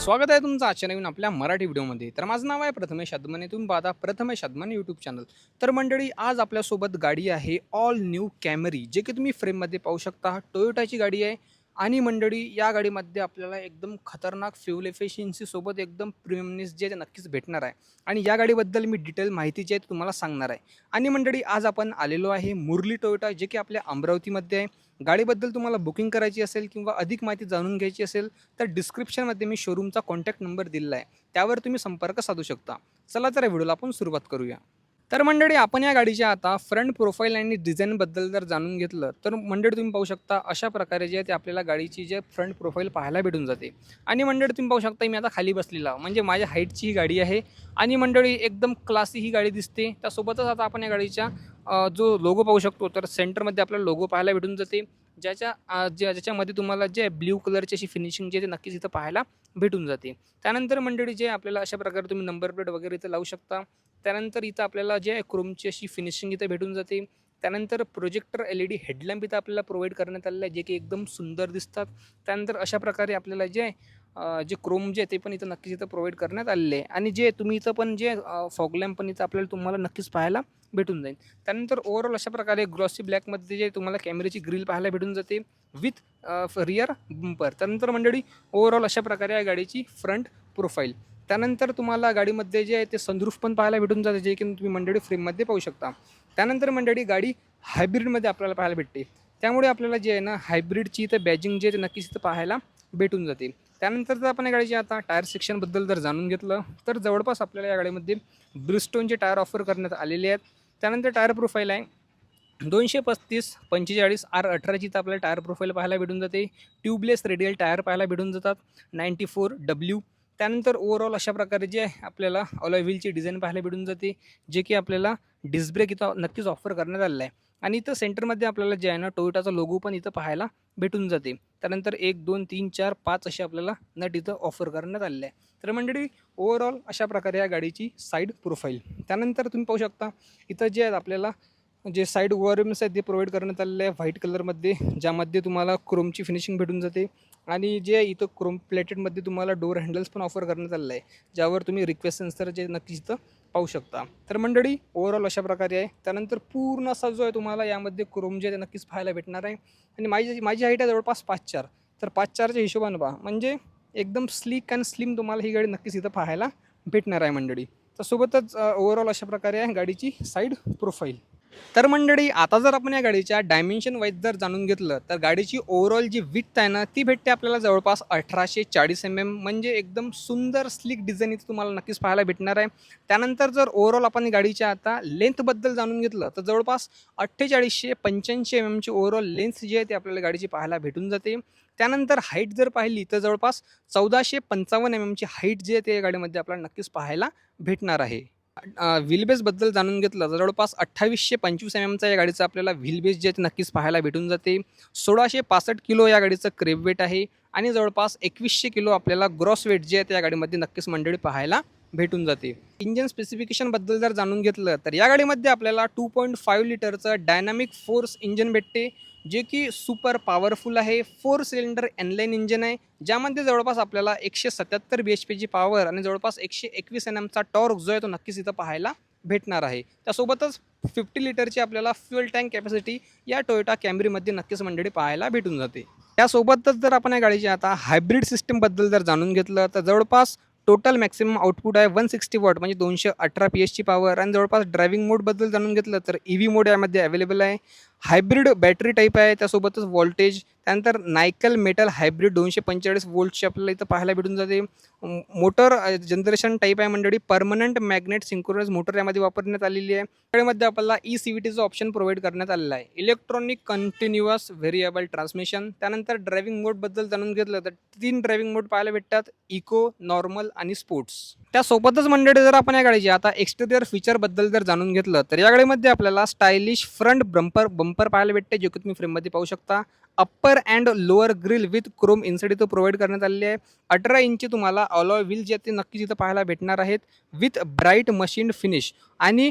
स्वागत आहे तुमचं आजच्या नवीन आपल्या मराठी व्हिडिओमध्ये. तर माझं नाव आहे प्रथमेश अदमने तुम्ही पाहता प्रथमेश अदमन यूट्यूब चॅनल तर मंडळी आज आपल्यासोबत गाडी आहे ऑल न्यू कॅमरी जे की तुम्ही फ्रेममध्ये पाहू शकता. टोयोटाची गाडी आहे आणि मंडळी या गाडीमध्ये आपल्याला एकदम खतरनाक फ्युल एफिशियन्सीसोबत एकदम प्रीमियमनेस जे आहे ते नक्कीच भेटणार आहे. आणि या गाडीबद्दल मी डिटेल माहिती जी आहे तुम्हाला सांगणार आहे. आणि मंडळी आज आपण आलेलो आहे मुरली टोयोटा जे की आपल्या अमरावतीमध्ये आहे. गाडीबद्दल तुम्हाला बुकिंग करायची असेल किंवा अधिक माहिती जाणून घ्यायची असेल तर डिस्क्रिप्शनमध्ये मी शोरूमचा कॉन्टॅक्ट नंबर दिलेला आहे. त्यावर तुम्ही संपर्क साधू शकता. चला तर व्हिडिओला आपण सुरुवात करूया. तर मंडळी आपण या गाडीच्या आता फ्रंट प्रोफाईल आणि डिझाईनबद्दल जर जाणून घेतलं तर मंडळी तुम्ही पाहू शकता अशा प्रकारे जे आहे ते आपल्याला गाडीची जे फ्रंट प्रोफाईल पाहायला भेटून जाते. आणि मंडळी तुम्ही पाहू शकता मी आता खाली बसलेला म्हणजे माझ्या हाईटची ही गाडी आहे. आणि मंडळी एकदम क्लासी ही गाडी दिसते. त्यासोबतच आता आपण या गाडीच्या जो लोगो पाहू शकतो तर सेंटरमध्ये आपल्याला लोगो पाहायला भेटून जाते. ज्याच्या ज्या ज्याच्यामध्ये तुम्हाला जे ब्ल्यू कलरची अशी फिनिशिंग जे आहे ते नक्कीच इथं पाहायला भेटून जाते. त्यानंतर मंडळी जे आपल्याला अशा प्रकारे तुम्ही नंबर प्लेट वगैरे इथं लावू शकता. त्यानंतर इथं आपल्याला जे आहे क्रोमची अशी फिनिशिंग इथं भेटून जाते. त्यानंतर projector L E D headlamp इथं आपल्याला प्रोव्हाइड करण्यात आलेलं आहे जे की एकदम सुंदर दिसतात. त्यानंतर अशा प्रकारे आपल्याला जे आहे, जे क्रोम जे आहे ते पण इथं नक्कीच इथं प्रोव्हाइड करण्यात आलेले आहे. आणि जे तुम्ही इथं पण जे फॉगलॅम्प पण इथं आपल्याला तुम्हाला नक्कीच पाहायला भेटून जाईल. त्यानंतर ओव्हरऑल अशा प्रकारे ग्रॉसी ब्लॅकमध्ये जे तुम्हाला कॅमेऱ्याची ग्रिल पाहायला भेटून जाते विथ रिअर बंपर त्यानंतर मंडळी ओव्हरऑल अशा प्रकारे या गाडीची फ्रंट प्रोफाईल त्यानंतर तुम्हाला गाडीमध्ये जे आहे ते सनरूफ पण पाहायला भेटून जाते जे की तुम्ही मंडळी फ्रेममध्ये पाहू शकता. त्यानंतर मंडळी गाडी हायब्रिडमध्ये आपल्याला पाहायला भेटते. त्यामुळे आपल्याला जे आहे ना हायब्रिडची इथं बॅजिंग जे आहे ते नक्कीच इथं पाहायला भेटून जाते. त्यानंतर जर आपण या गाडीची आता टायर सेक्शनबद्दल जर जाणून घेतलं तर जवळपास आपल्याला या गाडीमध्ये ब्रिस्टोनचे टायर ऑफर करण्यात आलेले आहेत. त्यानंतर टायर प्रोफाईल आहे. दोनशे पस्तीस पंचेचाळीस आर अठराची तर आपल्याला टायर प्रोफाईल पाहायला भेटून जाते. ट्यूबलेस रेडियल टायर पाहायला भेटून जातात. नाईंटी फोर डब्ल्यू त्यानंतर ओव्हरऑल अशा प्रकारे जे आपल्याला अलॉय व्हीलची डिझाईन पाहायला भेटून जाते जे की आपल्याला डिस्ब्रेक इथं नक्कीच ऑफर करण्यात आलेलं आहे. आणि इथं सेंटरमध्ये आपल्याला जे आहे ना टोयोटाचा लोगो पण इथं पाहायला भेटून जाते. त्यानंतर एक दोन तीन चार पाच असे आपल्याला नट इथं ऑफर करण्यात आलेले आहे तर मंडळी ओव्हरऑल अशा प्रकारे या गाडीची साईड प्रोफाईल त्यानंतर तुम्ही पाहू शकता इथं जे आहेत आपल्याला जे साईड ओवरम्स आहेत ते प्रोव्हाइड करण्यात आलेले आहे व्हाईट कलरमध्ये ज्यामध्ये तुम्हाला क्रोमची फिनिशिंग भेटून जाते. आणि जे इथं क्रोम प्लेटेडमध्ये तुम्हाला डोअर हँडल्स पण ऑफर करण्यात आलेलं आहे ज्यावर तुम्ही रिक्वेस्ट सेन्सर जे नक्कीच इथं पाहू शकता. तर मंडळी ओव्हरऑल अशा प्रकारे आहे. त्यानंतर पूर्ण असा जो आहे तुम्हाला यामध्ये क्रोम जे आहे ते नक्कीच पाहायला भेटणार आहे. आणि माझी माझी हाईट आहे जवळपास पाच चार. तर पाच चारच्या हिशोबानं पहा. म्हणजे एकदम स्लीक अँड स्लिम तुम्हाला ही गाडी नक्कीच इथं पाहायला भेटणार आहे मंडळी. तर सोबतच ओव्हरऑल अशा प्रकारे आहे गाडीची साईड प्रोफाईल तर मंडळी आता जर आपण या गाडीच्या डायमेन्शन वाईज जर जाणून घेतलं तर गाडीची ओव्हरऑल जी विथ आहे ना ती भेटते आपल्याला जवळपास अठराशे चाळीस एम एम म्हणजे एकदम सुंदर स्लिक डिझाईन इथं तुम्हाला नक्कीच पाहायला भेटणार आहे. त्यानंतर जर ओव्हरऑल आपण गाडीच्या आता लेंथबद्दल जाणून घेतलं तर जवळपास अठ्ठेचाळीसशे पंच्याऐंशी एम एमची ओव्हरऑल लेन्थ जी आहे ती आपल्याला गाडीची पाहायला भेटून जाते. त्यानंतर हाईट जर पाहिली तर जवळपास चौदाशे पंचावन्न एम एमची हाईट जी आहे ते या गाडीमध्ये आपल्याला नक्कीच पाहायला भेटणार आहे. व्हीलबेसबद्दल जाणून घेतलं तर जवळपास अठ्ठावीसशे पंचवीस एम एमचा या गाडीचा आपल्याला व्हीलबेस जे नक्कीच पाहायला भेटून जाते. सोळाशे पासष्ट किलो या गाडीचं क्रेब वेट आहे आणि जवळपास एकवीसशे किलो आपल्याला ग्रॉस वेट जे आहे त्या गाडीमध्ये नक्कीच मंडळी पाहायला भेटून जाते. इंजन स्पेसिफिकेशनबद्दल जर जाणून घेतलं तर या गाडीमध्ये आपल्याला टू पॉईंट फाईव्ह लिटरचं डायनामिक फोर्स इंजन भेटते. जे की सुपर पॉवरफुल आहे. फोर सिलेंडर एनलाईन इंजन आहे. ज्यामध्ये जवळपास आपल्याला एकशे सत्याहत्तर बी एच पीची पॉवर आणि जवळपास एकशे एकवीस एन एमचा टॉर्क जो आहे तो नक्कीच इथं पाहायला भेटणार आहे. त्यासोबतच फिफ्टी लिटरची आपल्याला फ्युअल टँक कॅपॅसिटी या टोयोटा कॅमरीमध्ये नक्कीच मंडळी पाहायला भेटून जाते. त्यासोबतच जर आपण या गाडीची आता हायब्रिड सिस्टमबद्दल जर जाणून घेतलं तर जवळपास टोटल मॅक्सिमम आउटपुट आहे वन सिक्स्टी वॉट म्हणजे दोनशे अठरा पी एचची पॉवर आणि जवळपास ड्रायव्हिंग मोडबद्दल जाणून घेतलं तर ई व्ही मोड यामध्ये अवेलेबल आहे. हायब्रिड बॅटरी टाईप आहे त्यासोबतच व्होल्टेज त्यानंतर नायकल मेटल हायब्रिड दोनशे पंचेचाळीस वोल्टची आपल्याला इथं पाहायला भेटून जाते. मोटर जनरेशन टाईप आहे मंडळी. परमनंट मॅग्नेट सिंक्रोनस मोटर यामध्ये वापरण्यात आलेली आहे. त्यामध्ये आपल्याला ई सी व्ही टीचं ऑप्शन प्रोव्हाइड करण्यात आलेलं आहे. इलेक्ट्रॉनिक कंटिन्युअस व्हेरिएबल ट्रान्समिशन त्यानंतर ड्रायव्हिंग मोडबद्दल जाणून घेतलं तर तीन ड्रायव्हिंग मोड पाहायला भेटतात. इको नॉर्मल आणि स्पोर्ट्स त्यासोबतच मंडळी जर आपण या गाडीची आता एक्सटेरियर फीचरबद्दल जर जाणून घेतलं तर या गाडीमध्ये आपल्याला स्टायलिश फ्रंट बंपर बंपर पाहायला भेटते जे की तुम्ही फ्रेममध्ये पाहू शकता. Upper and lower grille with chrome inside इथं प्रोव्हाइड करण्यात आलेली आहे. अठरा इंची तुम्हाला अलॉय व्हील जे आहेत ते नक्कीच इथं पाहायला भेटणार आहेत. विथ ब्राईट मशीन फिनिश आणि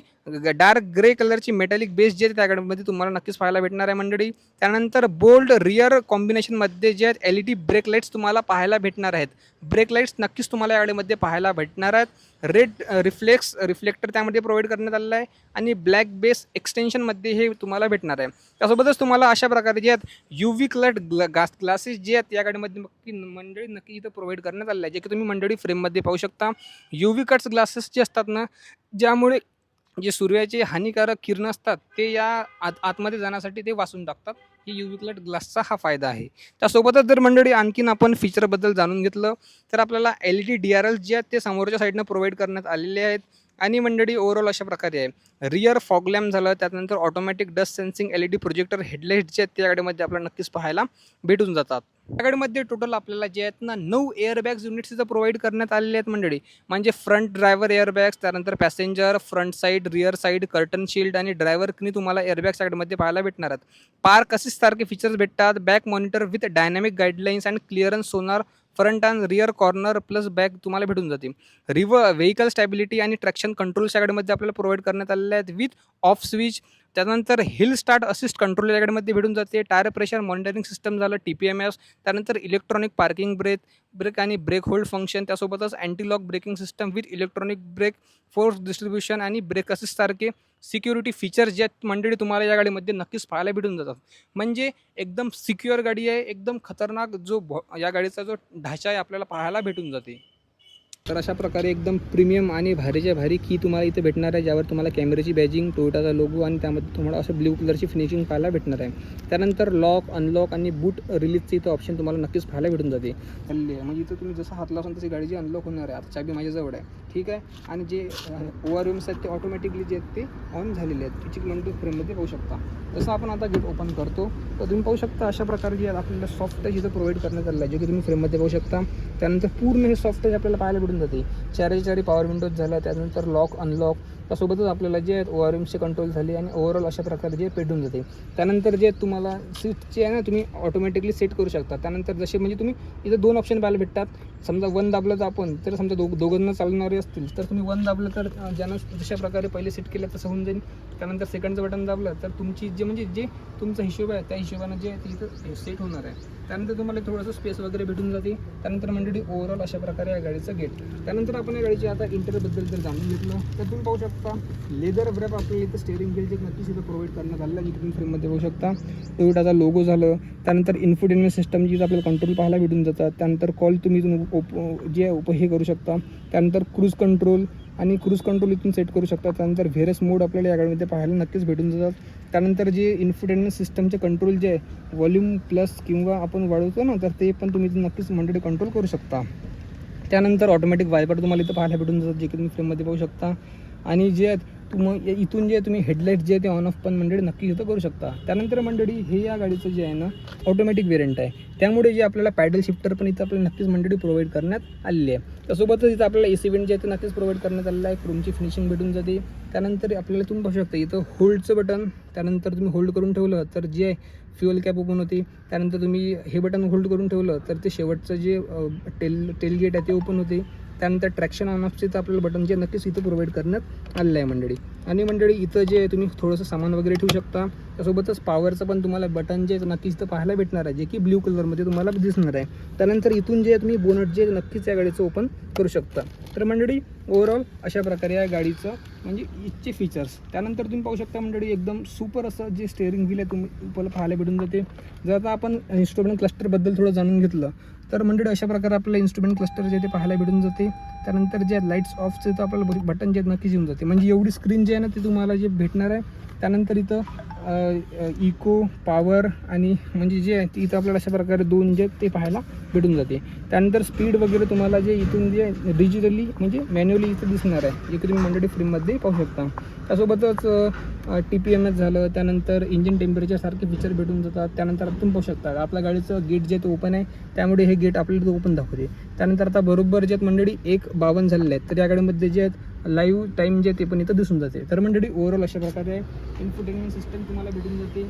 डार्क ग्रे कलरची मेटॅलिक बेस जे आहे त्या गाडीमध्ये तुम्हाला नक्कीच पाहायला भेटणार आहे मंडळी. त्यानंतर बोल्ड रिअर कॉम्बिनेशनमध्ये जे आहेत L E D brake lights तुम्हाला पाहायला भेटणार आहेत. ब्रेक लाईट्स नक्कीच तुम्हाला या गाडीमध्ये पाहायला भेटणार आहेत. रेड रिफ्लेक्स रिफ्लेक्टर त्यामध्ये प्रोव्हाइड करण्यात आलेला आहे. आणि ब्लॅक बेस एक्सटेन्शनमध्ये हे तुम्हाला भेटणार आहे. त्यासोबतच तुम्हाला अशा प्रकारे जे आहेत यू व्ही कलर्ड ग्ला गास ग्लासेस जे आहेत या गाडीमध्ये नक्की मंडळी नक्की इथं प्रोव्हाइड करण्यात आलेलं आहे. जे की तुम्ही मंडळी फ्रेममध्ये पाहू शकता. यू व्ही कट्स ग्लासेस जे असतात ना ज्यामुळे जे सूर्याचे हानिकारक किरण असतात ते या आत आतमध्ये जाण्यासाठी ते वाचून टाकतात. ही युविकलट ग्लासचा हा फायदा आहे. त्यासोबतच जर मंडळी आणखीन आपण फीचरबद्दल जाणून घेतलं. तर आपल्याला L E D D R L जे आहेत ते समोरच्या साईडनं प्रोव्हाइड करण्यात आलेले आहेत आणि मंडळी ओव्हरऑल अशा प्रकारे आहे. रिअर फॉगलॅम्प झालं त्यानंतर automatic dust sensing L E D projector headlight जे आहेत त्या गाडीमध्ये आपल्याला नक्कीच पाहायला भेटून जातात. त्या गाडीमध्ये टोटल आपल्याला जे आहेत ना नऊ एअरबॅग्स युनिट्स इथं प्रोव्हाइड करण्यात आलेले आहेत मंडळी. म्हणजे फ्रंट ड्रायव्हर एअरबॅग्स त्यानंतर passenger front side rear side curtain shield आणि ड्रायव्हर कनी तुम्हाला एअरबॅग्स गाडीमध्ये पाहायला भेटणार आहेत. पार्क असेच सारखे फीचर्स भेटतात. Back monitor with dynamic guidelines and clearance sonar front and rear corner plus back तुम्हाला भेटून जाते रिव्ह व्हेकल स्टॅबिलिटी आणि ट्रॅक्शन कंट्रोल या गाडीमध्ये आपल्याला प्रोव्हाइड करण्यात आलेल्या आहेत विथ ऑफ स्विच त्यानंतर हिल स्टार्ट असिस्ट कंट्रोल या गाडीमध्ये भेटून जाते. टायर प्रेशर मॉनिटरिंग सिस्टम झालं टी पी एम एस त्यानंतर इलेक्ट्रॉनिक पार्किंग ब्रेक ब्रेक आणि ब्रेक होल्ड फंक्शन त्यासोबतच antilock braking system with electronic brake force distribution आणि ब्रेक असिस्ट सारखे सिक्युरिटी फीचर्स जे आहेत मंडळी तुम्हाला या गाडीमध्ये नक्कीच पाहायला भेटून जातात. म्हणजे एकदम सिक्युअर गाडी आहे. एकदम खतरनाक जो भो या गाडीचा जो ढाचा आहे आपल्याला पाहायला भेटून जाते. तर अशा प्रकारे एकदम प्रीमियम आणि भारीच्या भारी की तुम्हाला इथे भेटणार आहे ज्यावर तुम्हाला कॅमेऱ्याची बॅजिंग टोयोटाचा लोगो आणि त्यामध्ये तुम्हाला असं ब्ल्यू कलरची फिनिशिंग पाहायला भेटणार आहे. त्यानंतर लॉक अनलॉक आणि बूट रिलीजचं इथं ऑप्शन तुम्हाला नक्कीच पाहायला भेटून जाते. हल्ली आहे. म्हणजे इथं तुम्ही जसं हात लावून तशी गाडीची अनलॉक होणार आहे. आता चाबी माझ्याजवळ आहे. ठीक आहे? आणि जे ओ आर एम्स आहेत ते ऑटोमॅटिकली जे आहेत ते ऑन झालेले आहेत. त्याची किलोमीटर फ्रेममध्ये पाहू शकता. जसं आपण आता गेट ओपन करतो तर तुम्ही पाहू शकता अशा प्रकारे जे आपल्याला सॉफ्ट टच इथं प्रोव्हाइड करण्यात आलेलं आहे जे की तुम्ही फ्रेममध्ये पाहू शकता. त्यानंतर पूर्ण हे सॉफ्ट टच आपल्याला पाहायला भेटून जाते. चारही चारी पॉवर विंडोज झाला त्यानंतर लॉक अनलॉक त्यासोबतच आपल्याला जे आहेत ओ आर एमचे कंट्रोल झाले आणि ओव्हरऑल अशा प्रकारे जे पेटून जाते. त्यानंतर जे तुम्हाला सीटचे आहे ना तुम्ही ऑटोमॅटिकली सेट करू शकता. त्यानंतर जसे म्हणजे तुम्ही इथं दोन ऑप्शन पाहायला भेटतात. समजा वन दाबलं तर आपण तर समजा दोघ दोघांना चालणारे असतील तर तुम्ही वन दाबलं तर ज्यांना ज्यानं जशा प्रकारे पहिले सेट केलं तसं होऊन जाईल. त्यानंतर सेकंडचं बटन दाबलं तर तुमची जे म्हणजे जे तुमचा हिशोब आहे त्या हिशोबानं जे आहे ते सेट होणार आहे. त्यानंतर तुम्हाला थोडंसं स्पेस वगैरे भेटून जाते. त्यानंतर मंडळी ओव्हरऑल अशा प्रकारे या गाडीचं गेट त्यानंतर आपण या गाडीची आता इंटरबद्दल जर जाणून घेतलं तर तुम्ही पाहू शकता लेदर ब्रॅप आपल्याला इथं स्टेअरिंग गेल जे नक्कीच इथं प्रोव्हाइड करण्यात आलं आहे तुम्ही फ्रेममध्ये पाहू शकता. टोयोटाचा लोगो झालं. त्यानंतर इन्फोटेनमेंट सिस्टम जी आपल्याला कंट्रोल पाहायला भेटून जातात. त्यानंतर कॉल तुम्ही उप ओप जे उप हे करू शकता. त्यानंतर क्रूज कंट्रोल आणि क्रूज कंट्रोल इथून सेट करू शकता. त्यानंतर व्हेरस मोड आपल्याला या गाडीमध्ये पाहायला नक्कीच भेटून जातात. त्यानंतर जे इन्फोटेनमेंट सिस्टमचे कंट्रोल जे आहे व्हॉल्यूम प्लस किंवा आपण वाढवतो ना तर ते पण तुम्ही नक्कीच मंडळी कंट्रोल करू शकता. त्यानंतर ऑटोमॅटिक वायपर तुम्हाला इथं पाहायला भेटून जातात जे की तुम्ही फ्रेममध्ये पाहू शकता. आणि जे आहेत तुम इथून जे तुम्ही हेडलाईट जे आहे ते ऑन ऑफ पण मंडळी नक्की इथं करू शकता. त्यानंतर मंडळी हे या गाडीचं जे आहे ना ऑटोमॅटिक वेरियंट आहे. त्यामुळे जे आपल्याला पॅडल शिफ्टर पण इथं आपल्याला नक्कीच मंडळी प्रोव्हाइड करण्यात आलेली आहे. त्यासोबतच इथं आपल्याला ए सी वेंट जे आहे ते नक्कीच प्रोव्हाइड करण्यात आलेलं आहे. रूमची फिनिशिंग भेटून जाते त्यानंतर आपल्याला तुम्ही पाहू शकता इथं होल्डचं बटन त्यानंतर तुम्ही होल्ड करून ठेवलं तर जे आहे फ्युअल कॅप ओपन होते. त्यानंतर तुम्ही हे बटन होल्ड करून ठेवलं तर ते शेवटचं जे टेल टेलगेट आहे ते ओपन होते. त्यानंतर ट्रॅक्शन ऑन ऑफचे तर आपल्याला बटन जे नक्कीच इथं प्रोव्हाइड करण्यात आलेलं आहे मंडळी. आणि मंडळी इथं जे आहे तुम्ही थोडंसं सामान वगैरे ठेवू शकता त्यासोबतच पॉवरचं पण तुम्हाला बटन जे नक्कीच इथं पाहायला भेटणार आहे जे की ब्ल्यू कलरमध्ये तुम्हाला दिसणार आहे. त्यानंतर इथून जे आहे तुम्ही बोनट जे नक्कीच या गाडीचं ओपन करू शकता. तर मंडळी ओव्हरऑल अशा प्रकारे या गाडीचं म्हणजे इथचे फीचर्स त्यानंतर तुम्ही पाहू शकता मंडळी एकदम सुपर असं जे स्टेअरिंग व्हील आहे तुम्ही तुम्हाला पाहायला भेटून जाते. जर आता आपण इन्स्ट्रुमेंट क्लस्टरबद्दल थोडं जाणून घेतलं तर मंडळी अशा प्रकारे आपल्याला इन्स्ट्रुमेंट क्लस्टर जे ते पाहायला भेटून जाते. त्यानंतर जे लाईट्स ऑफचे तर आपल्याला बटन जे नक्कीच येऊन जाते. म्हणजे एवढी स्क्रीन जे आहे ना ते तुम्हाला जे भेटणार आहे त्यानंतर इथं इको पॉवर आणि म्हणजे जे आहे ते इथं आपल्याला अशा प्रकारे दोन जे ते पाहायला भेटून जाते. त्यानंतर स्पीड वगैरे तुम्हाला जे इथून जे डिजिटली म्हणजे मॅन्युअली इथं दिसणार आहे जे की तुम्ही मंडळी फ्रीमध्ये पाहू शकता. त्यासोबतच टी पी एम एस झालं त्यानंतर इंजिन टेम्परेचरसारखे फीचर भेटून जातात. त्यानंतर तुम्ही पाहू शकता आपल्या गाडीचं गेट जे ते ओपन आहे त्यामुळे हे गेट आपल्याला ओपन दाखवते. त्यानंतर आता बरोबर जे आहेत मंडळी एक बावन्न झालेले आहेत. तर या गाडीमध्ये जे आहेत लाईव्ह टाईम जे ते पण इथं दिसून जाते. तर मंडळी ओव्हरऑल अशा प्रकारे इन्फोटेनमेंट सिस्टम तुम्हाला भेटून जाते.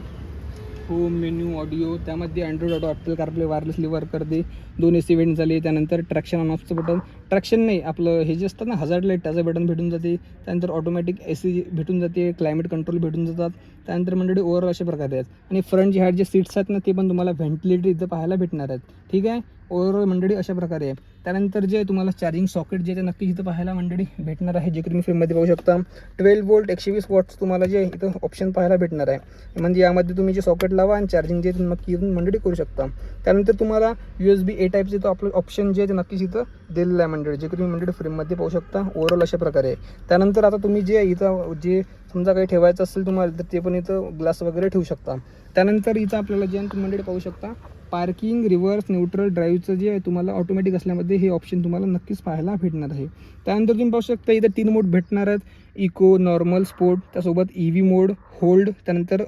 होम मेन्यू ऑडिओ त्यामध्ये Android Auto Apple CarPlay wirelessly work करते. दोन ए सी झाले त्यानंतर ट्रॅक्शन ऑन ऑफचं बटन ट्रॅक्शन नाही आपलं हे जे असतं ना हजार लाइट त्याचं बटन भेटून जाते. त्यानंतर ऑटोमॅटिक ए सी भेटून जाते क्लायमेट कंट्रोल भेटून जातात. त्यानंतर मंडळी ओव्हरऑल अशा प्रकारे आहेत. आणि फ्रंट जे हॅड जे सीट्स आहेत ना ते पण तुम्हाला व्हेंटिलेटर इथं पाहायला भेटणार आहेत. ठीक आहे? ओव्हरऑल मंडळी अशा प्रकारे आहे. त्यानंतर जे तुम्हाला चार्जिंग सॉकेट जे ते नक्कीच इथं पाहायला मंडळी भेटणार आहे जे की तुम्ही फ्रेममध्ये पाहू शकता. ट्वेल्व वोल्ट एकशे वीस वॉट्स तुम्हाला जे इथं ऑप्शन पाहायला भेटणार आहे. म्हणजे यामध्ये तुम्ही जे सॉकेट लावा आणि चार्जिंग जे नक्की इथून मंडळी करू शकता. त्यानंतर तुम्हाला यू एस बी ए टाईपचे तो आपलं ऑप्शन जे आहे ते नक्कीच इथं दिलेलं आहे मंडळी जे की तुम्ही मंडळी फ्रीममध्ये पाहू शकता. ओव्हरऑल अशा प्रकारे आहे. त्यानंतर आता तुम्ही जे इथं जे समजा काही ठेवायचं असेल तुम्हाला तर ते पण इथं ग्लास वगैरे ठेवू शकता. त्यानंतर इथं आपल्याला जे आहे तुम्ही पाहू शकता पार्किंग रिव्हर्स न्यूट्रल ड्राईव्हचं जे आहे तुम्हाला ऑटोमॅटिक असल्यामध्ये हे ऑप्शन तुम्हाला नक्कीच पाहायला भेटणार आहे. त्यानंतर तुम्ही पाहू शकता इथं तीन मोड भेटणार आहेत. इको नॉर्मल स्पोर्ट त्यासोबत ई व्ही मोड होल्ड त्यानंतर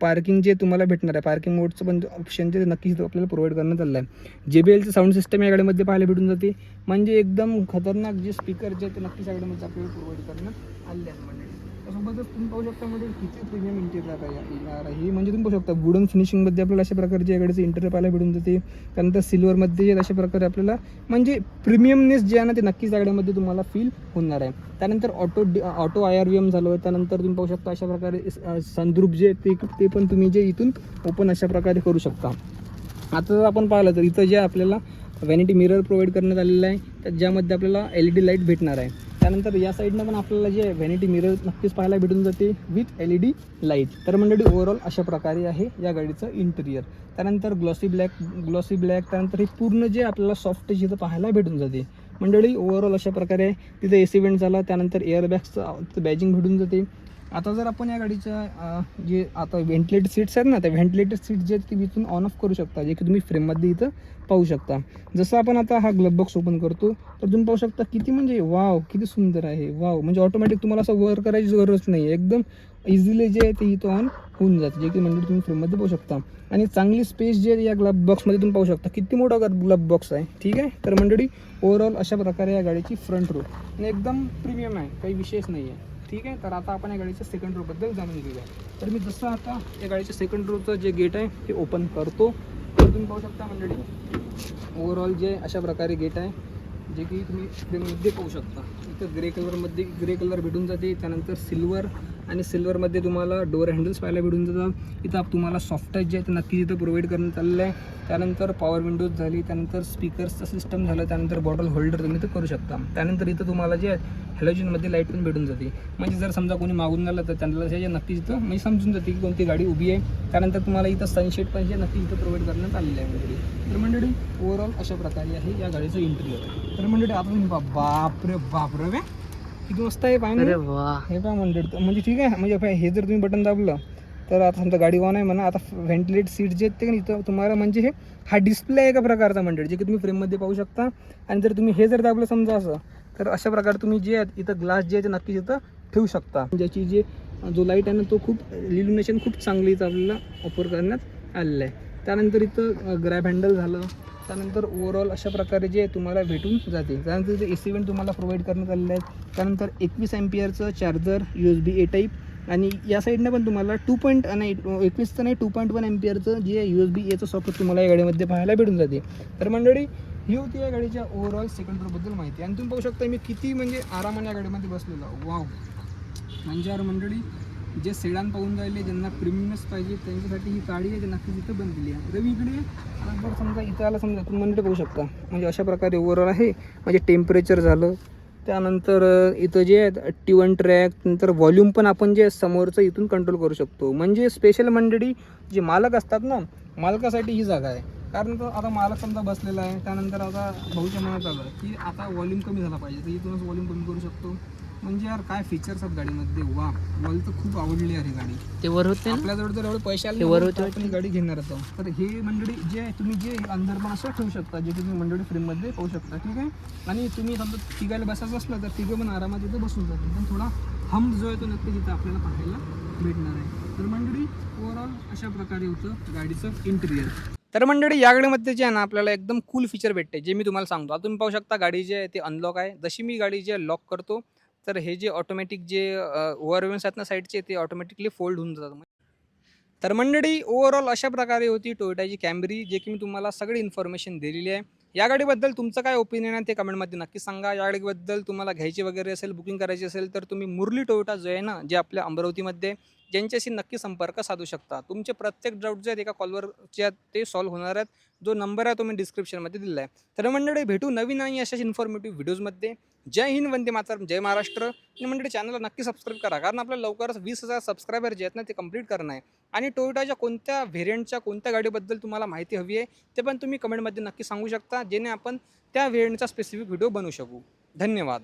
पार्किंग जे तुम्हाला भेटणार आहे. पार्किंग मोडचं पण ऑप्शन जे नक्कीच आपल्याला प्रोव्हाइड करण्यात आलं आहे जे बी एलचं साऊंड सिस्टम या गाडीमध्ये पाहायला भेटून जाते. म्हणजे एकदम खतरनाक जे स्पीकर जे आहे ते नक्कीच या गाडीमध्ये आपल्याला प्रोव्हाइड करण्यात आले आहेत म्हणजे त्यासोबतच तुम्ही पाहू शकता म्हणजे किती प्रीमियम इंटेरियर आहे येणार आहे. म्हणजे तुम्ही पाहू शकता वुडन फिनिशिंगमध्ये आपल्याला अशा प्रकारचे या इंटेरियर पाहायला भेटून जाते. त्यानंतर सिल्वरमध्ये जे अशा प्रकारे आपल्याला म्हणजे प्रीमियमनेस जे आहे ना ते नक्कीच गाड्यामध्ये तुम्हाला फील होणार आहे. त्यानंतर auto auto I R V M झालं त्यानंतर तुम्ही पाहू शकता अशा प्रकारे संद्रूप जे ते ते पण तुम्ही जे इथून ओपन अशा प्रकारे करू शकता. आता जर आपण पाहिलं तर इथं जे आपल्याला व्हॅनिटी मिरर प्रोव्हाइड करण्यात आलेलं आहे तर ज्यामध्ये आपल्याला एल ई डी लाइट भेटणार आहे. त्यानंतर या साईडनं पण आपल्याला जे व्हॅनिटी मिरर नक्कीच पाहायला भेटून जाते with L E D light तर मंडळी ओव्हरऑल अशा प्रकारे आहे या गाडीचं इंटेरियर त्यानंतर ग्लॉसी ब्लॅक ग्लॉसी ब्लॅक त्यानंतर हे पूर्ण जे आपल्याला सॉफ्ट जिथं पाहायला भेटून जाते. मंडळी ओव्हरऑल अशा प्रकारे तिथं ए सी वेंट झाला त्यानंतर एअरबॅग्सचं बॅजिंग भेटून जाते. आता जर आपण या गाडीच्या जे आता व्हेंटिलेटेड सीट्स आहेत ना त्या व्हेंटिलेटेड सीट जे आहेत ते इथून ऑन ऑफ करू शकता जे की तुम्ही फ्रेममध्ये इथं पाहू शकता. जसं आपण आता हा ग्लब बॉक्स ओपन करतो तर तुम्ही पाहू शकता किती म्हणजे वाव किती सुंदर आहे. वाव म्हणजे ऑटोमॅटिक तुम्हाला असं वर करायची गरज नाही. एकदम इझिली जे आहे ते इथं ऑन होऊन जातं. जे की म्हणजे तुम्ही फ्रेममध्ये पाहू शकता. आणि चांगली स्पेस जे आहे या ग्लब बॉक्समध्ये तुम्ही पाहू शकता. किती मोठा ग्लब बॉक्स आहे. ठीक आहे? तर मंडळी ओव्हरऑल अशा प्रकारे या गाडीची फ्रंट रो आणि एकदम प्रीमियम आहे. काही विशेष नाही आहे. ठीक आहे? तर आता आपण या गाडीच्या सेकंड रोबद्दल जाणून घेऊया. तर मी जसं आता या गाडीच्या सेकंड रोचं जे गेट आहे ते ओपन करतो. तर तुम्ही पाहू शकता मंडळी ओव्हरऑल जे अशा प्रकारे गेट आहे जे की तुम्ही फ्रेममध्ये पाहू शकता. इथं ग्रे कलरमध्ये ग्रे कलर भेटून जाते त्यानंतर सिल्वर आणि सिल्वरमध्ये तुम्हाला डोअर हँडल्स पाहायला भेटून जातात. इथं तुम्हाला तुम्हाला सॉफ्टटच जे आहे ते नक्कीच इथं प्रोव्हाइड करण्यात आलेलं आहे त्यानंतर पॉवर विंडोज झाली त्यानंतर स्पीकर्सचं सिस्टम झालं त्यानंतर बॉटल होल्डर तुम्ही इथं करू शकता. त्यानंतर इथं तुम्हाला जे हॅलोजनमध्ये लाइट पण भेटून जाते. म्हणजे जर समजा कोणी मागून आलं तर त्यांना जे नक्कीच इथं म्हणजे समजून जाते की कोणती गाडी उभी आहे. त्यानंतर तुम्हाला इथं सनशेड पण जे नक्की इथं प्रोव्हाइड करण्यात आलेलं आहे मंडळी तर मंडळी ओव्हरऑल अशा प्रकारे आहे या गाडीचं इंटेरियर तर मंडळी आपण बाप रे बापरे बापरे किती मस्त आहे अरे वा. हे मंडळी तर म्हणजे ठीक आहे म्हणजे हे जर तुम्ही बटन दाबलं तर आता समजा गाडी ऑन आहे म्हणा आता व्हेंटिलेट सीट जे आहेत ते तुम्हाला म्हणजे हे हा डिस्प्ले आहे एका प्रकारचा मंडळ जे की तुम्ही फ्रेममध्ये पाहू शकता. आणि जर तुम्ही हे जर दाबलं समजा असं तर अशा प्रकारे तुम्ही जे आहेत इथं ग्लास जे आहे ते नक्कीच इथं ठेवू शकता. ज्याची जे जो लाइट आहे ना तो खूप लिल्युनेशन खूप चांगली इथं आपल्याला ऑफर करण्यात आलेलं आहे. त्यानंतर इथं ग्रॅब हँडल झालं. त्यानंतर ओवरऑल अशा प्रकारे जे तुम्हाला भेटून जाते. त्यानंतर जे ए सी वेंट तुम्हाला प्रोव्हाइड करण्यात आलेलं आहे त्यानंतर एकवीस एम्पियरचं charger U S B A type आणि या साईडनं पण तुम्हाला टू पॉईंट नाही एकवीसचं नाही टू पॉईंट वन एम्पियरचं जे यू एस बी एचं सॉकेट तुम्हाला या गाडीमध्ये पाहायला भेटून जाते. तर मंडळी ही होती या गाडीच्या ओव्हरऑल सेकंडरबद्दल माहिती. आणि तुम्ही पाहू शकता मी किती म्हणजे आरामाने या गाडीमध्ये बसलेलो वाव म्हणजे यार मंडळी जे सेडान पाहून राहिले ज्यांना प्रीमियमच पाहिजे त्यांच्यासाठी ही गाडी आहे नक्कीच इथं बनलेली आहे. रवी इकडे जर समजा इथं आला समजा तुम्ही मंडळी पाहू शकता. म्हणजे अशा प्रकारे ओव्हरऑल आहे. म्हणजे टेम्परेचर झालं. त्यानंतर इथं जे टी वन ट्रॅक नंतर व्हॉल्यूम पण आपण जे समोरचं इथून कंट्रोल करू शकतो. म्हणजे स्पेशल मंडळी जे मालक असतात ना मालकासाठी ही जागा आहे. कारण तो आता मालक समजा बसलेला आहे त्यानंतर आता भाऊच्या मनात आलं की आता व्हॉल्यूम कमी झाला पाहिजे. तर इथूनच व्हॉल्यूम कमी करू शकतो. म्हणजे यार काय फीचर्स आहेत गाडीमध्ये? वा मला तर खूप आवडली यार ही गाडी. ते वर होते आपल्याजवळ जर एवढे पैसे आले वर होते आपण गाडी घेणार होतो तर हे मंडळी जे आहे, तुम्ही जे अंदर पण असं ठेवू शकता जे तुम्ही मंडळी फ्रेममध्ये पाहू शकता ठीक आहे? आणि तुम्ही समजा तिघायला बसायचं असलं तर तिघं पण आरामात इथं बसून जातील. पण थोडा हम जो आहे तो नक्की तिथं आपल्याला पाहायला भेटणार आहे. तर मंडळी ओव्हरऑल अशा प्रकारे होतं गाडीचं इंटिरियर तर मंडळी या गाडीमध्ये जे आहे ना आपल्याला एकदम कूल फीचर भेटते जे मी तुम्हाला सांगतो. आता तुम्ही पाहू शकता गाडी जे आहे ते अनलॉक आहे. जशी मी गाडी जे लॉक करतो तर हे जे ऑटोमॅटिक जे ओव्हरवेन्स आहेत ना साईडचे ते ऑटोमॅटिकली फोल्ड होऊन जातात. तर मंडळी ओव्हरऑल अशा प्रकारे होती टोयोटाची कॅम्बरी जे की मी तुम्हाला सगळी इन्फॉर्मेशन दिलेली आहे. या गाडीबद्दल तुमचं काय ओपिनियन आहे ते कमेंटमध्ये नक्की सांगा. या गाडीबद्दल तुम्हाला घ्यायची वगैरे असेल बुकिंग करायची असेल तर तुम्ही मुरली टोयोटा जो आहे ना जे आपल्या अमरावतीमध्ये ज्यांच्याशी नक्की संपर्क साधू शकता. तुमचे प्रत्येक डाऊट जे आहेत एका कॉलवर जे आहेत ते सॉल्व्ह होणार आहेत. जो नंबर आहे तो मी डिस्क्रिप्शनमध्ये दिला आहे. तर मंडळी भेटू नवीन आणि अशाच इन्फॉर्मेटिव्ह व्हिडिओजमध्ये जय हिंद वंदे मातरम जय महाराष्ट्र. आणि मंडळी चॅनलला नक्की सबस्क्राईब करा. कारण आपल्याला लवकरच वीस हजार सबस्क्रायबर जे आहेत ना ते कंप्लीट करणं आहे. आणि टोयोटाच्या कोणत्या व्हेरियंटच्या कोणत्या गाडीबद्दल तुम्हाला माहिती हवी आहे ते पण तुम्ही कमेंटमध्ये नक्की सांगू शकता. जेणे आपण त्या व्हेरियंटचा स्पेसिफिक व्हिडिओ बनवू शकू. धन्यवाद.